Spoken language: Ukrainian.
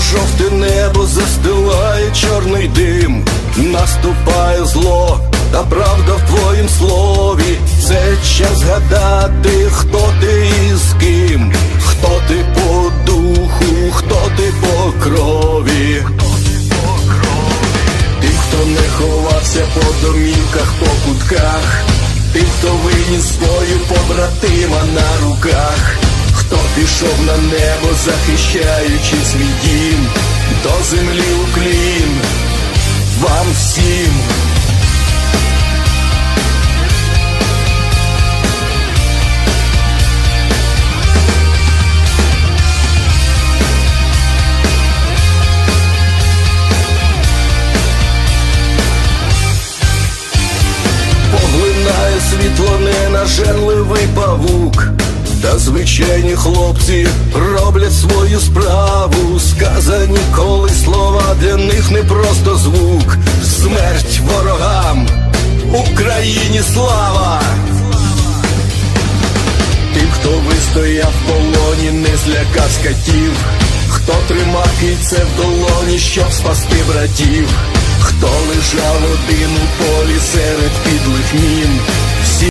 жовте небо застилає чорний дим, наступає зло, та правда в твоїм слові. Це час згадати, хто ти і з ким, хто ти по духу, хто ти по крові. Тим, хто не ховався по домівках, по кутках, тим, хто виніс свою побратима на руках, хто пішов на небо, захищаючи свій дім, світло ненажерливий павук, та звичайні хлопці роблять свою справу. Сказані коли слова для них не просто звук. Смерть ворогам, Україні слава! Тим, хто вистояв в полоні, не злякав скатів, хто тримав кільце в долоні, щоб спасти братів, хто лежав один у полі серед підлих мін,